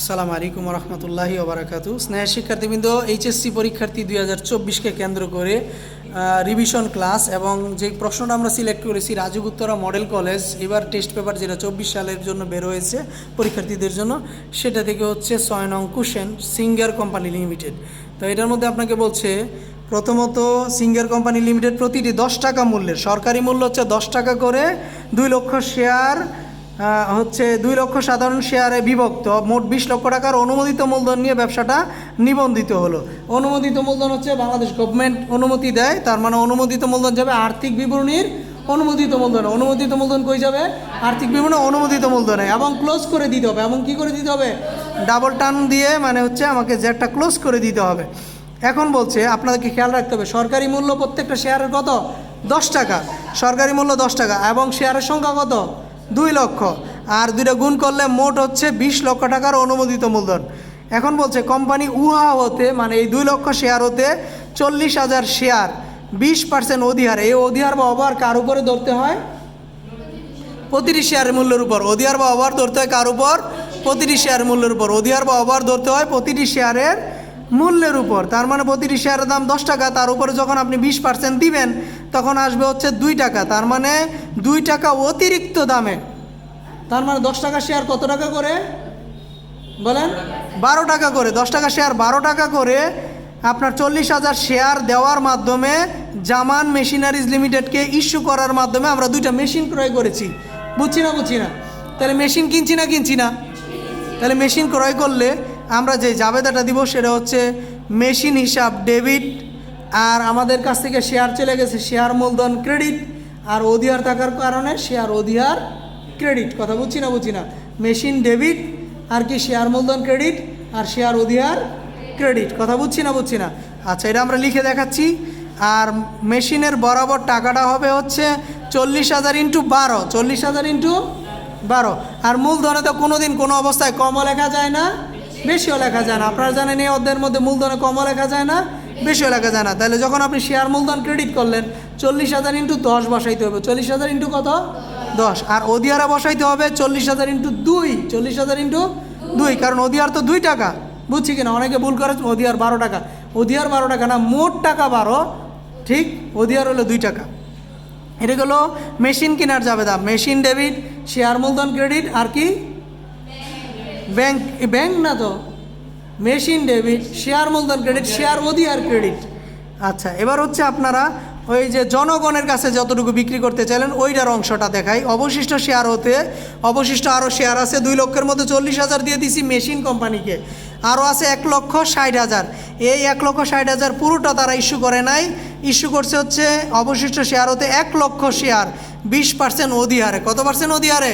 আসসালামু আলাইকুম রহমতুল্লাহি ওবরাকাতু স্নেহ শিক্ষার্থীবৃন্দ, এইচএসসি পরীক্ষার্থী দুই হাজার চব্বিশকে কেন্দ্র করে রিভিশন ক্লাস এবং যে প্রশ্নটা আমরা সিলেক্ট করেছি রাজু উত্তরা মডেল কলেজ এবার টেস্ট পেপার যেটা চব্বিশ সালের জন্য বের হয়েছে পরীক্ষার্থীদের জন্য, সেটা থেকে হচ্ছে ছয় নং কুশেন সিঙ্গার কোম্পানি লিমিটেড তো এটার মধ্যে আপনাকে বলছে, প্রথমত সিঙ্গার কোম্পানি লিমিটেড প্রতিটি দশ টাকা মূল্যের, সরকারি মূল্য হচ্ছে দশ টাকা করে দুই লক্ষ শেয়ার হচ্ছে দুই লক্ষ সাধারণ শেয়ারে বিভক্ত। মোট বিশ লক্ষ টাকার অনুমোদিত মূলধন নিয়ে ব্যবসাটা নিবন্ধিত হলো। অনুমোদিত মূলধন হচ্ছে বাংলাদেশ গভর্নমেন্ট অনুমতি দেয়, তার মানে অনুমোদিত মূলধন যাবে আর্থিক বিবরণীর অনুমোদিত মূলধন। অনুমোদিত মূলধন কই যাবে? আর্থিক বিবরণী অনুমোদিত মূলধনে। এবং ক্লোজ করে দিতে হবে। এবং কি করে দিতে হবে? ডাবল টার্ন দিয়ে মানে হচ্ছে আমাকে জেটটা ক্লোজ করে দিতে হবে। এখন বলছে, আপনাদেরকে খেয়াল রাখতে হবে, সরকারি মূল্য প্রত্যেকটা শেয়ারের কত? দশ টাকা। সরকারি মূল্য দশ টাকা। এবং শেয়ারের সংখ্যা কত? দুই লক্ষ। আর দুইটা গুণ করলে মোট হচ্ছে বিশ লক্ষ টাকার অনুমোদিত মূলধন। এখন বলছে, কোম্পানি উহা হতে মানে এই দুই লক্ষ শেয়ার হতে চল্লিশ হাজার শেয়ার বিশ পার্সেন্ট অধিহার। এই অধিহার বা অভার কার উপরে ধরতে হয়? প্রতিটি শেয়ারের মূল্যের উপর। অধিহার বা অভার ধরতে হয় কার উপর? প্রতিটি শেয়ারের মূল্যের উপর। অধিহার বা অভার ধরতে হয় প্রতিটি শেয়ারের মূল্যের উপর। তার মানে প্রতিটি শেয়ারের দাম দশ টাকা, তার উপরে যখন আপনি বিশ পার্সেন্ট দিবেন তখন আসবে হচ্ছে দুই টাকা, তার মানে দুই টাকা অতিরিক্ত দামে। তার মানে দশ টাকা শেয়ার কত টাকা করে? বলেন। বারো টাকা করে, দশ টাকা শেয়ার বারো টাকা করে আপনার চল্লিশ হাজার শেয়ার দেওয়ার মাধ্যমে জামান মেশিনারিজ লিমিটেডকে ইস্যু করার মাধ্যমে আমরা দুইটা মেশিন ক্রয় করেছি। বুঝছি না বুঝছি না? তাহলে মেশিন কিনছি না কিনছি না? তাহলে মেশিন ক্রয় করলে আমরা যে জাবেদাটা দিব সেটা হচ্ছে মেশিন হিসাব, ডেবিট আর আমাদের কাছ থেকে শেয়ার চলে গেছে শেয়ার মূলধন ক্রেডিট আর অধিহার থাকার কারণে শেয়ার অধিহার ক্রেডিট কথা বুঝছি না বুঝছি না? মেশিন ডেবিট আর কি শেয়ার মূলধন ক্রেডিট আর শেয়ার অধিহার ক্রেডিট কথা বুঝছি না বুঝছি না? আচ্ছা এটা আমরা লিখে দেখাচ্ছি। আর মেশিনের বরাবর টাকাটা হবে হচ্ছে চল্লিশ হাজার ইন্টু বারো, চল্লিশ হাজার ইন্টু বারো। আর মূলধনে তো কোনো দিন কোনো অবস্থায় কমও লেখা যায় না, বেশিও লেখা যায় না। আপনারা জানেন এই অধ্যায়ের মধ্যে মূলধনে কমও লেখা যায় না। বেশিও লেখা যায় না। তাহলে যখন আপনি শেয়ার মূলধন ক্রেডিট করলেন চল্লিশ হাজার ইন্টু দশ বসাইতে হবে। চল্লিশ হাজার ইন্টু কত? দশ। আর অধিয়ারা বসাইতে হবে চল্লিশ হাজার ইন্টু দুই। চল্লিশ হাজার ইন্টু দুই। কারণ অধিয়ার তো দুই টাকা। বুঝছি কিনা? অনেকে ভুল করে অধিয়ার বারো টাকা। অধিয়ার বারো টাকা না মোট টাকা বারো। ঠিক? অধিয়ার হলো দুই টাকা। এটা হলো মেশিন কেনার যাবে দাম মেশিন ডেবিট শেয়ার মূলধন ক্রেডিট আর কি? ব্যাংক। ব্যাংক না তো? মেশিন ডেবিট, শেয়ার মূলধন ক্রেডিট, শেয়ার অধিহার ক্রেডিট। আচ্ছা এবার হচ্ছে আপনারা ওই যে জনগণের কাছে যতটুকু বিক্রি করতে চাইলেন, ওইটার অংশটা দেখাই। অবশিষ্ট শেয়ার হতে, অবশিষ্ট আরও শেয়ার আছে, দুই লক্ষের মধ্যে চল্লিশ হাজার দিয়ে দিছি মেশিন কোম্পানিকে। আরও আছে এক লক্ষ ষাট হাজার। এই এক লক্ষ ষাট হাজার পুরোটা তারা ইস্যু করে নাই। ইস্যু করছে হচ্ছে অবশিষ্ট শেয়ার হতে এক লক্ষ শেয়ার, বিশ পার্সেন্ট অধিহারে। কত পার্সেন্ট অধিহারে?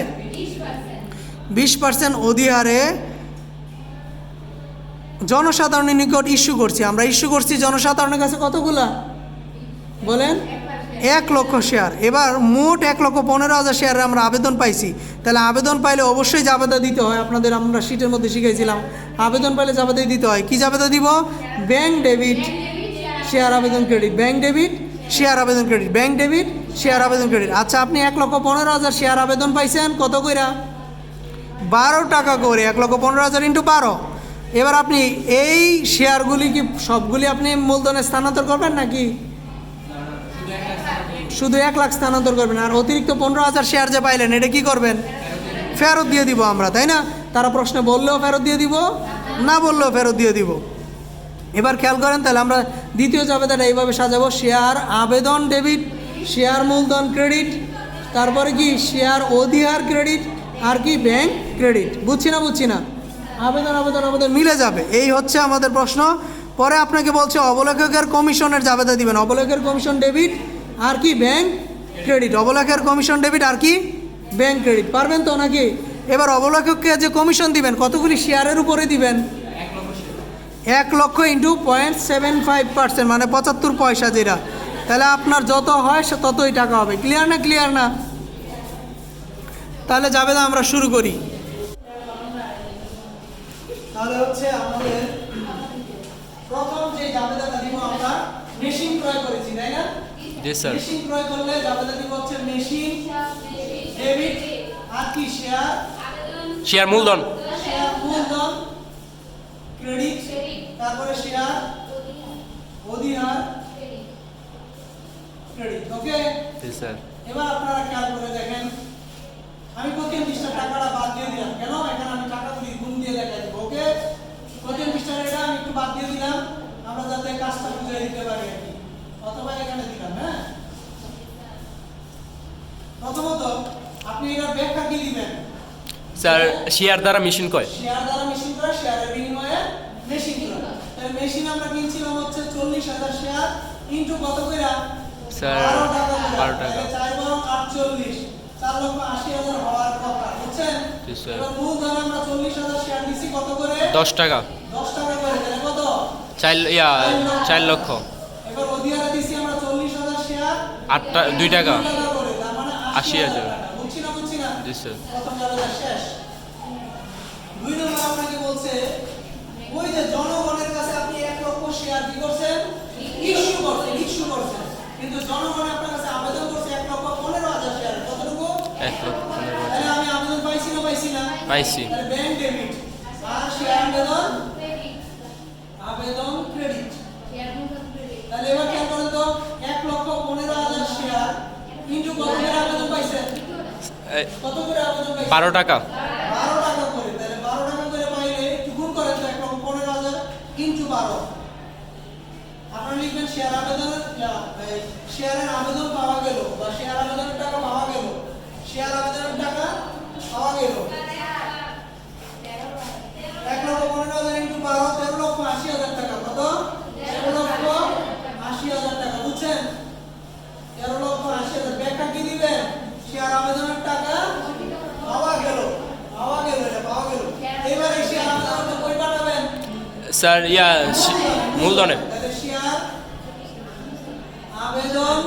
বিশ পার্সেন্ট অধিহারে জনসাধারণের নিকট ইস্যু করছি, আমরা ইস্যু করছি জনসাধারণের কাছে কতগুলা? বলেন, এক লক্ষ শেয়ার। এবার মোট এক লক্ষ পনেরো হাজার শেয়ারে আমরা আবেদন পাইছি। তাহলে আবেদন পাইলে অবশ্যই জাবেদা দিতে হয়, আপনাদের আমরা সিটের মধ্যে শিখেছিলাম আবেদন পাইলে জাবেদা দিতে হয়। কি জাবেদা দিব? ব্যাংক ডেবিট শেয়ার আবেদন ক্রেডিট ব্যাংক ডেবিট শেয়ার আবেদন ক্রেডিট ব্যাংক ডেবিট শেয়ার আবেদন ক্রেডিট আচ্ছা আপনি এক লক্ষ পনেরো হাজার শেয়ার আবেদন পাইছেন, কত কইরা? বারো টাকা করে, এক লক্ষ পনেরো হাজার ইন্টু বারো। এবার আপনি এই শেয়ারগুলি কি সবগুলি আপনি মূলধনে স্থানান্তর করবেন নাকি? শুধু এক লাখ স্থানান্তর করবেন, আর অতিরিক্ত পনেরো হাজার শেয়ার যে পাইলেন, এটা কি করবেন? ফেরত দিয়ে দিব আমরা, তাই না? তারা প্রশ্নে বললেও ফেরত দিয়ে দিব, না বললেও ফেরত দিয়ে দিব। এবার খেয়াল করেন, তাহলে আমরা দ্বিতীয় জাবেদাটা এইভাবে সাজাবো, শেয়ার আবেদন ডেবিট, শেয়ার মূলধন ক্রেডিট, তারপরে কি? শেয়ার অধিহার ক্রেডিট, আর কি? Bank credit. বুঝছি না বুঝছি না? আবেদন আবেদন আবেদন মিলে যাবে। এই হচ্ছে আমাদের প্রশ্ন। পরে আপনাকে বলছে অবলেখকের কমিশনের জাবেদা দিবেন। অবলেখের কমিশন ডেবিট আর কি? Bank credit. অবলেখের কমিশন ডেবিট আর কি? Bank credit. পারবেন তো নাকি? এবার অবলেখককে যে কমিশন দিবেন, কতগুলি শেয়ারের উপরে দিবেন? এক লক্ষ into point seven five percent মানে পঁচাত্তর পয়সা যেটা। তাহলে আপনার যত হয়, সে ততই টাকা হবে। ক্লিয়ার না ক্লিয়ার না? তাহলে যাবে না আমরা শুরু করি। তাহলে হচ্ছে আমাদের প্রথম যে জাবেদাটা দিব আমরা মেশিন ক্রয় করেছি তাই না? মেশিন ক্রয় করলে জাবেদা দিব হচ্ছে মেশিন ডেবিট আর কি শেয়ার? শেয়ার মূলধন। শেয়ার মূলধন তারপরে শেয়ার অধিহার ক্রেডিট ওকে? স্যার। এবার আপনারা খেয়াল করে দেখেন। আমি প্রতি পৃষ্ঠার টাকাটা বাদ দিয়ে দিলাম। কেন? এখানে আমি টাকাগুলি গুণ দিয়ে দেখাই দেবো ওকে? প্রতি পৃষ্ঠার এটা আমি একটু বাদ দিয়ে দিলাম আমরা যাতে কাজটা বুঝে দিতে পারি আর কি। অথবা এখানে দিলাম হ্যাঁ? প্রথমত আপনি এটার ব্যাখ্যা কি দিবেন? স্যার শেয়ার দ্বারা মেশিন কয়? শেয়ার দ্বারা মেশিন করা শেয়ারের বিনিময়ে মেশিন করা তাহলে মেশিন আমরা কিনছিলাম হচ্ছে চল্লিশ হাজার শেয়ার ইন্টু কত করে স্যার, বারো টাকা করে। বারো টাকা। তাহলে চার বারো আটচল্লিশ। চার লক্ষ আশি হাজার হওয়ার কথা বুঝছেন? জি, স্যার। এবার আমরা চল্লিশ হাজার শেয়ার দিচ্ছি কত করে? দশ টাকা। দশ টাকা করে তাহলে কত? চার ইয়া চার লক্ষ। এবার অধিকারে দিচ্ছি আমরা চল্লিশ হাজার শেয়ার আট দুই টাকা। দুই মানে আশি হাজার। বুঝছি না বুঝছি না? জি স্যার প্রথম জায়গাটা শেষ। দুই নম্বর আপনাকে বলছে ওই যে জনগণের কাছে আপনি এক লক্ষ শেয়ার কি করছেন? ইস্যু করছেন। ইস্যু করছেন। কিন্তু জনগণ আপনার কাছে আবেদন করছে এক লক্ষ পনেরো হাজার শেয়ার এক লক্ষ পনেরো হাজার। তাহলে আমি আবেদন পাইছি। না পাইছি না পাইছি তাহলে ব্যাংক ডেবিট আর শেয়ার আবেদন আবেদন ক্রেডিট তাহলে এবার খেয়াল করেন তো এক লক্ষ পনেরো হাজার শেয়ার কিন্তু কত করে আবেদন পাইছেন কত করে আবেদন পাইছেন বারো টাকা। বারো টাকা করে তাহলে বারো টাকা করে পাইলে একটু গুণ করেন তো এক লক্ষ পনেরো হাজার ইন্টু বারো আপনারা লিখবেন শেয়ার আবেদন শেয়ারের আবেদন পাওয়া গেল বা শেয়ার আবেদনের টাকা পাওয়া গেল। শেয়ার আবেদনের টাকা পাওয়া গেল। এক লক্ষ পনেরো হাজার ইন্টু বারো তেরো লক্ষ আশি হাজার টাকা কত? তেরো লক্ষ আশি হাজার টাকা বুঝছেন? তেরো লক্ষ আশি হাজার। কি দিবেন শেয়ার আবেদনের টাকা পাওয়া গেল পাওয়া গেল এটা পাওয়া গেল। এবারে শেয়ার আবেদনটা কই পাঠাবেন? স্যার ইয়া মূলধনে। শেয়ার আবেদন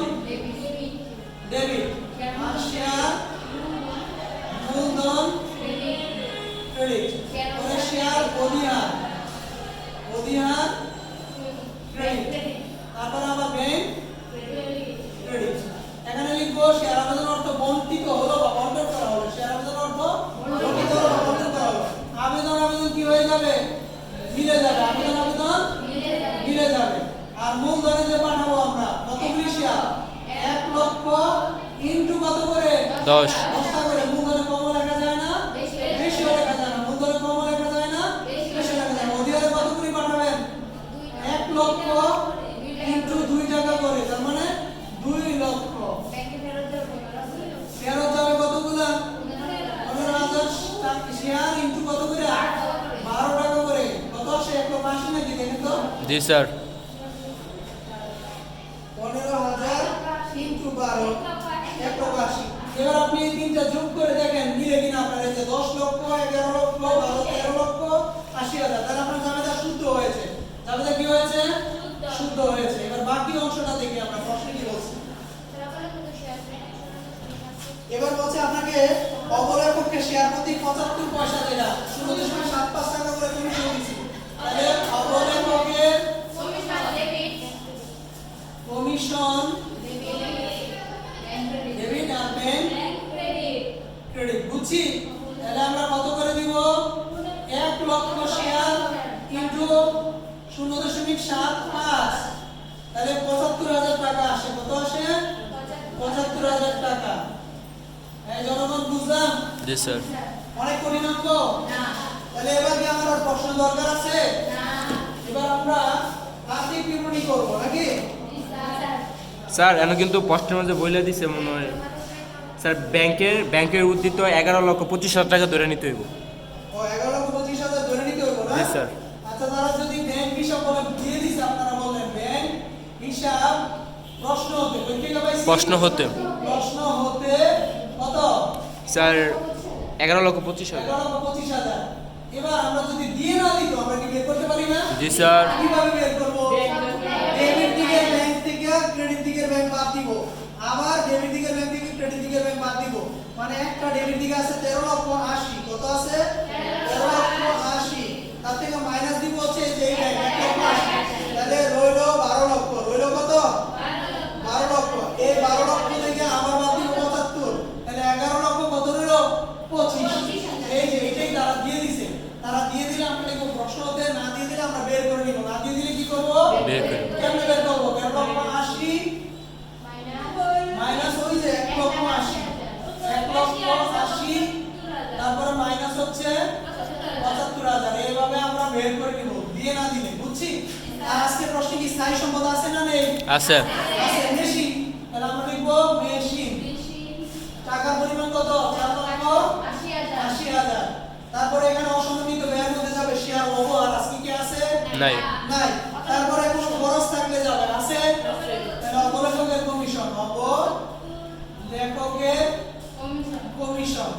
জি, স্যার। এবার আপনাকে অপরের শেয়ার প্রতি পঁচাত্তর পয়সা যেটা শূন্য দশমিক সাত, পাঁচ টাকা করে কমিশন দিচ্ছি তাহলে অপরের কমিশন ডেবিট আর ব্যাংক ক্রেডিট বুঝছি? তাহলে আমরা কত করে দিব? এক লক্ষ শেয়ার ইন্টু শূন্য দশমিক সাত পাঁচ। তাহলে পঁচাত্তর হাজার টাকা আসে। কত আসে? পঁচাত্তর হাজার টাকা। এই জনগণ বুঝলাম? জি স্যার। অনেক কঠিন অঙ্ক তাহলে এবার কি আমার প্রশ্ন দরকার আছে? এবার আমরা আর্থিক বিবরণী করব নাকি? স্যার এখন কিন্তু প্রশ্নের মধ্যে বলে দিছে মনে হয়। স্যার ব্যাংকের ব্যাংকের উদ্দিত এগারো লক্ষ পঁচিশ হাজার টাকা ধরে নিতে হইব। স্যার। আচ্ছা তারা যদি ব্যাংক হিসাব দিয়ে দিছে আপনারা বললেন ব্যাংক হিসাব প্রশ্ন হতে প্রশ্ন হতে। প্রশ্ন হতে কত? স্যার এগারো লক্ষ পঁচিশ হাজার। এগারো লক্ষ পঁচিশ হাজার। এবার আমরা যদি দিয়ে না দিত আমরা কি বের করতে পারি না? জি স্যার। কীভাবে বের করব? বাদ দিব। আবার ডেবিট দিকের ব্যাংক থেকে ক্রেডিট দিকের ব্যাংক বাদ দিব। মানে একটা ডেবিট দিকে আছে তেরো লক্ষ আশি। কত আছে? তেরো লক্ষ আশি। তার থেকে মাইনাস পঁচাত্তর হাজার এইভাবে আমরা বের করে নিব। দিয়ে না দিলে বুঝছি? আর আজকে প্রশ্নে কি স্থায়ী সম্পদ আছে না নেই? আছে। আছে মেশিন তাহলে আমরা লিখব মেশিন টাকার পরিমাণ কত? চার লক্ষ আশি হাজার। তারপরে এখানে অসমন্বিত ব্যয়ের মধ্যে যাবে শেয়ার আর আজকে কি আছে? নাই। নাই। তারপরে কোনো খরচ থাকলে যাবে আছে? তাহলে অবলেখকের কমিশন অব লেখকের কমিশন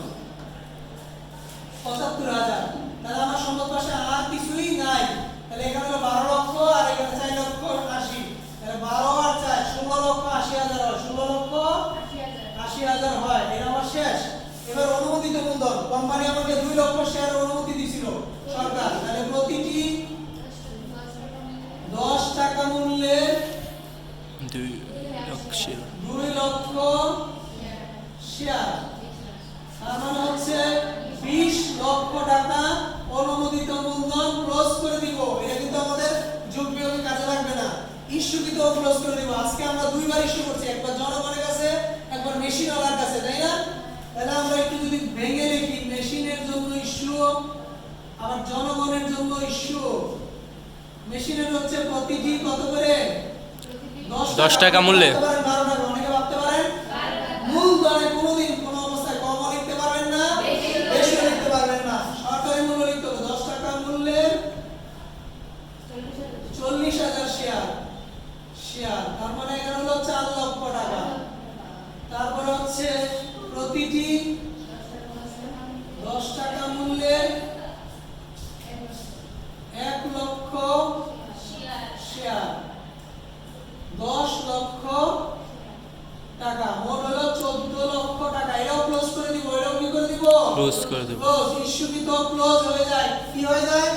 পঁচাত্তর হাজার। তাহলে আমার সম্পদ পাশে আর কিছুই নাই। তাহলে এখানে হলো বারো লক্ষ আর এখানে চার লক্ষ আশি। তাহলে বারো আর চার ষোলো লক্ষ আশি হাজার হয়। ষোলো লক্ষ আশি হাজার। হয়। এটা আমার শেষ। এবার অনুমোদিত মূলধন কোম্পানি আমাকে দুই লক্ষ শেয়ার অনুমতি দিছিল সরকার। তাহলে প্রতিটি দশ টাকা মূল্যের দুই লক্ষ দুই লক্ষ শেয়ার। তার মানে হচ্ছে বিশ লক্ষ টাকা অনুমোদিত মূলধন ক্লোজ করে দিব। এটা কিন্তু আমাদের যোগ বিয়োগে কাজে লাগবে না। ইস্যুকৃত ক্লোজ করে দিব। আজকে আমরা দুইবার ইস্যু করছি। একবার জনগণের কাছে একবার মেশিনওয়ালার কাছে তাই না? তাহলে আমরা একটু যদি ভেঙে লিখি মেশিনের জন্য ইস্যু আবার জনগণের জন্য ইস্যু মেশিনের হচ্ছে প্রতিটি কত করে? দশ টাকা মূল্যে। অনেকে ভাবতে পারেন? মূলধনে কোনোদিন কোনো অবস্থায় কমও লিখতে পারবেন না বেশিও লিখতে পারবেন না সরকারি মূল্য লিখতে হবে দশ টাকা মূল্যের চল্লিশ হাজার শেয়ার শেয়ার তার মানে এখানে হলো চার লক্ষ টাকা তারপরে প্রতিটি দশ টাকা মূল্যের এক লক্ষ শেয়ার। দশ লক্ষ টাকা। মোট হলো চোদ্দ লক্ষ টাকা। এটাও ক্লোজ করে দিব এটাও কি করে দিব? Close করে দিব। ক্লোজ ইস্যুকৃত ক্লোজ হয়ে যায়? কি হয়ে যায়?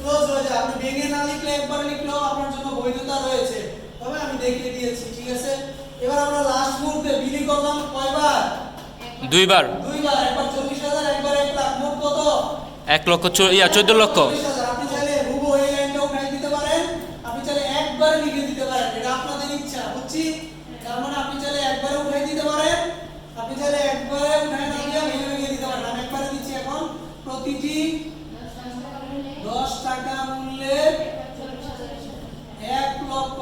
ক্লোজ হয়ে যায়। আপনি ভেঙে না লিখলে একবার লিখলেও আপনার জন্য বৈধতা রয়েছে। তবে আমি দেখিয়ে দিয়েছি ঠিক আছে? এবার আমরা লাস্ট মুহূর্তে বিলি করলাম কয়বার? দুইবার। দুইবার একবার চল্লিশ হাজার একবার এক লাখ মোট কত? এক লক্ষ চো- ইয়া চোদ্দ লক্ষ। 40,000 আপনি চাইলে হুবহু এই লাইনটা উঠাই দিতে পারেন। আপনি চাইলে একবারে লিখে দিতে পারেন। এটা আপনাদের ইচ্ছা বুঝছি? তার মানে আপনি চাইলে একবারে উঠাই দিতে পারেন। আপনি চাইলে একবারে উঠাই না দিয়ে ভেঙে ভেঙে দিতে পারেন। আমি একবারে দিচ্ছি এখন। প্রতিটি দশ টাকা মূল্যের এক লক্ষ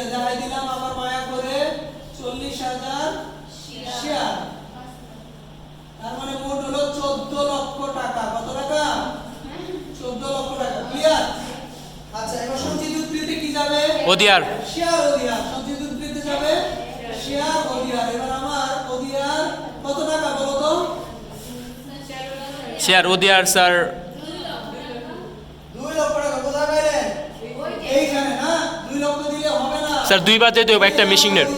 এই দিলাম আবার মায়া করে চল্লিশ হাজার শেয়ার। তার মানে মোট হলো চোদ্দ লক্ষ টাকা। কত টাকা? চোদ্দ লক্ষ টাকা। ক্লিয়ার আচ্ছা এবার সঞ্চিত উদ্ধৃতি কি যাবে? ওদিয়ার। শেয়ার অধিয়ার সঞ্চিত উদ্ধৃতি যাবে শেয়ার অধিয়ার এবার আমার অধিয়ার কত টাকা বলো তো? শেয়ার ওদিয়ার স্যার দুই লক্ষ টাকা কোথায় পাইলেন এইখানে না দুই লক্ষ দিলে হবে না স্যার, দুইবার দিয়ে দেবো, একটা মেশিনের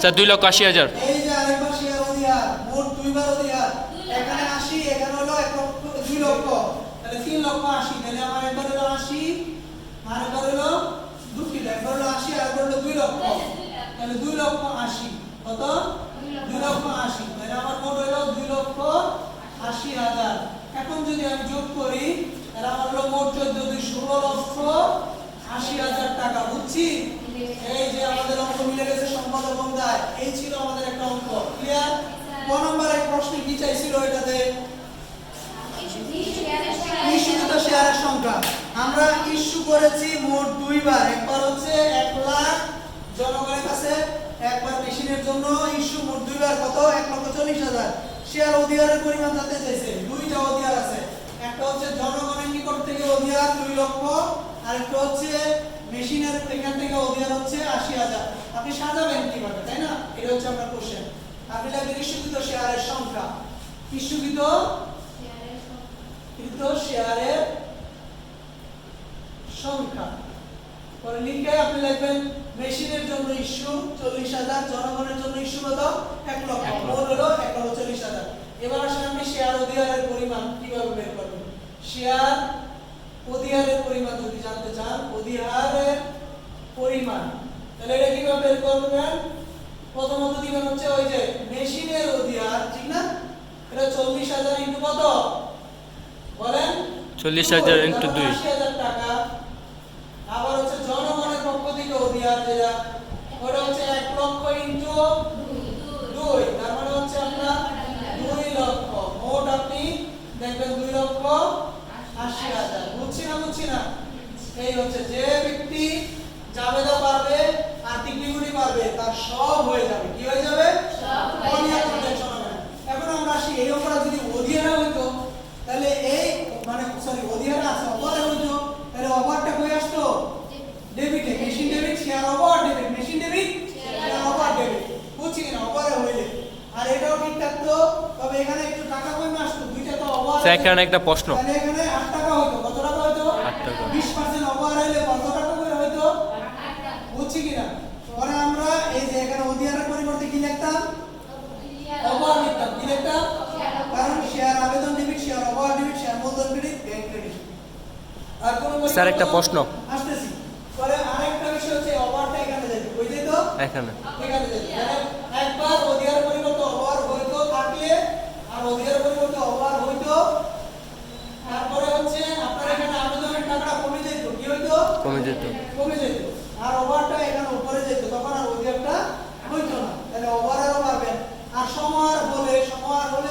স্যার, দুই লক্ষ আশি হাজার। দুই লক্ষ। আশি কত? দুই লক্ষ আশি। তাহলে আমার মোট দুই লক্ষ আশি হাজার। এখন যদি আমি যোগ করি, তাহলে আমার হলো মোট চোদ্দ দুই ষোলো লক্ষ আশি হাজার টাকা, বুঝছি? এই যে আমাদের অঙ্ক মিলে গেছে সম্পদ এবং দায় এই ছিল আমাদের একটা অঙ্ক ক্লিয়ার ক নম্বর এক প্রশ্নে কি চাইছিল এটাতে? শেয়ারের সংখ্যা। আমরা ইস্যু করেছি মোট দুইবার, একবার হচ্ছে এক লাখ, জনগণের কাছে একবার মেশিনের জন্য ইস্যু, মোট দুইবার কত? এক লক্ষ চল্লিশ হাজার। শেয়ার অধিকারের পরিমাণ জানতে চাইছে, দুইটা অধিকার আছে। একটা হচ্ছে জনগণের নিকট থেকে অধিকার দুই লক্ষ আর একটা হচ্ছে মেশিনের এখান থেকে অধিকার হচ্ছে আশি হাজার। আপনি সাজাবেন কীভাবে তাই না? এটা হচ্ছে আপনার কোশ্চেন আপনি লাগবে ইস্যুকৃত শেয়ারের সংখ্যা। কৃত শেয়ারের সংখ্যা। পরে লিখে আপনি লিখবেন মেশিনের জন্য ইস্যু চল্লিশ হাজার জনগণের জন্য ইস্যু কত? এক লক্ষ। এক লক্ষ। মোট হলো এক লক্ষ চল্লিশ হাজার। এবার আসলে আপনি শেয়ার অধিকারের পরিমাণ কীভাবে বের করবেন? শেয়ার অধিকারের পরিমাণ যদি জানতে চান অধিকারের পরিমাণ। তাহলে এটা কীভাবে বের করবেন প্রথমত দিবেন হচ্ছে ওই যে মেশিনের অধিকার ঠিক না? এটা চল্লিশ হাজার ইন্টু কত? বলেন? চল্লিশ হাজার ইন্টু দুই। টাকা। আবার হচ্ছে জনগণের পক্ষ থেকে অধিহার যেটা ওটা হচ্ছে এক লক্ষ ইন্টু দুই। তার মানে হচ্ছে আপনার দুই লক্ষ। মোট আপনি দেখবেন দুই লক্ষ আশি হাজার বুঝছি না বুঝছি না এই হচ্ছে যে ব্যক্তি জাবেদা পারবে আর দ্বিগুণী পারবে, তার সব হয়ে যাবে কি হয়ে যাবে অনিয়ম প্রোটেকশন হবে না। এখন আমরা আসি এই অপরাধ যদি অধিয়ারা হইতো তাহলে এই মানে সরি অধিয়ারা আছে অপরাধ হইতো তাহলে অপরাধটা কই আসতো ডেবিটে মেশিন ডেবিট শেয়ার অপরাধ ডেবিট মেশিন ডেবিট শেয়ার অপরাধ ডেবিট বুঝছি কিনা অপরাধ হইলে আর এটাও ঠিক থাকতো তবে এখানে একটু টাকা কমে আসতো দুইটা তো অপরাধ স্যার এখানে একটা প্রশ্ন তাহলে এখানে 8 টাকা হইতো কত টাকা হইতো আট টাকা। 20% অপরাধ হইলে কত টাকা করে হইতো বুঝছি কিনা পরে আমরা এই যে এখানে অধিয়ারের পরিবর্তে কি লিখতাম অপরাধ লিখতাম কি লিখতাম কারণ শেয়ার আবেদন ডেবিট শেয়ার অপরাধ ডেবিট শেয়ার মূলধন ক্রেডিট ব্যাংক ক্রেডিট আর কোন স্যার, একটা প্রশ্ন। এখানে একবার অধিয়ারের পরিবর্তে অপরাধ হইতো থাকলে আর অধিয়ারের পরিবর্তে হইতো তারপরে হচ্ছে আপনার এখানে আবেদনের টাকাটা কমে যেত। কি হইতো? কমে যেত। কমে যেত। আর ওভারটা এখানে উপরে যেত। তখন আর অধিকারটা হইতো না। তাহলে ওভারেরও পাবেন আর সমার হলে সমার হলে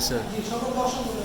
টাকা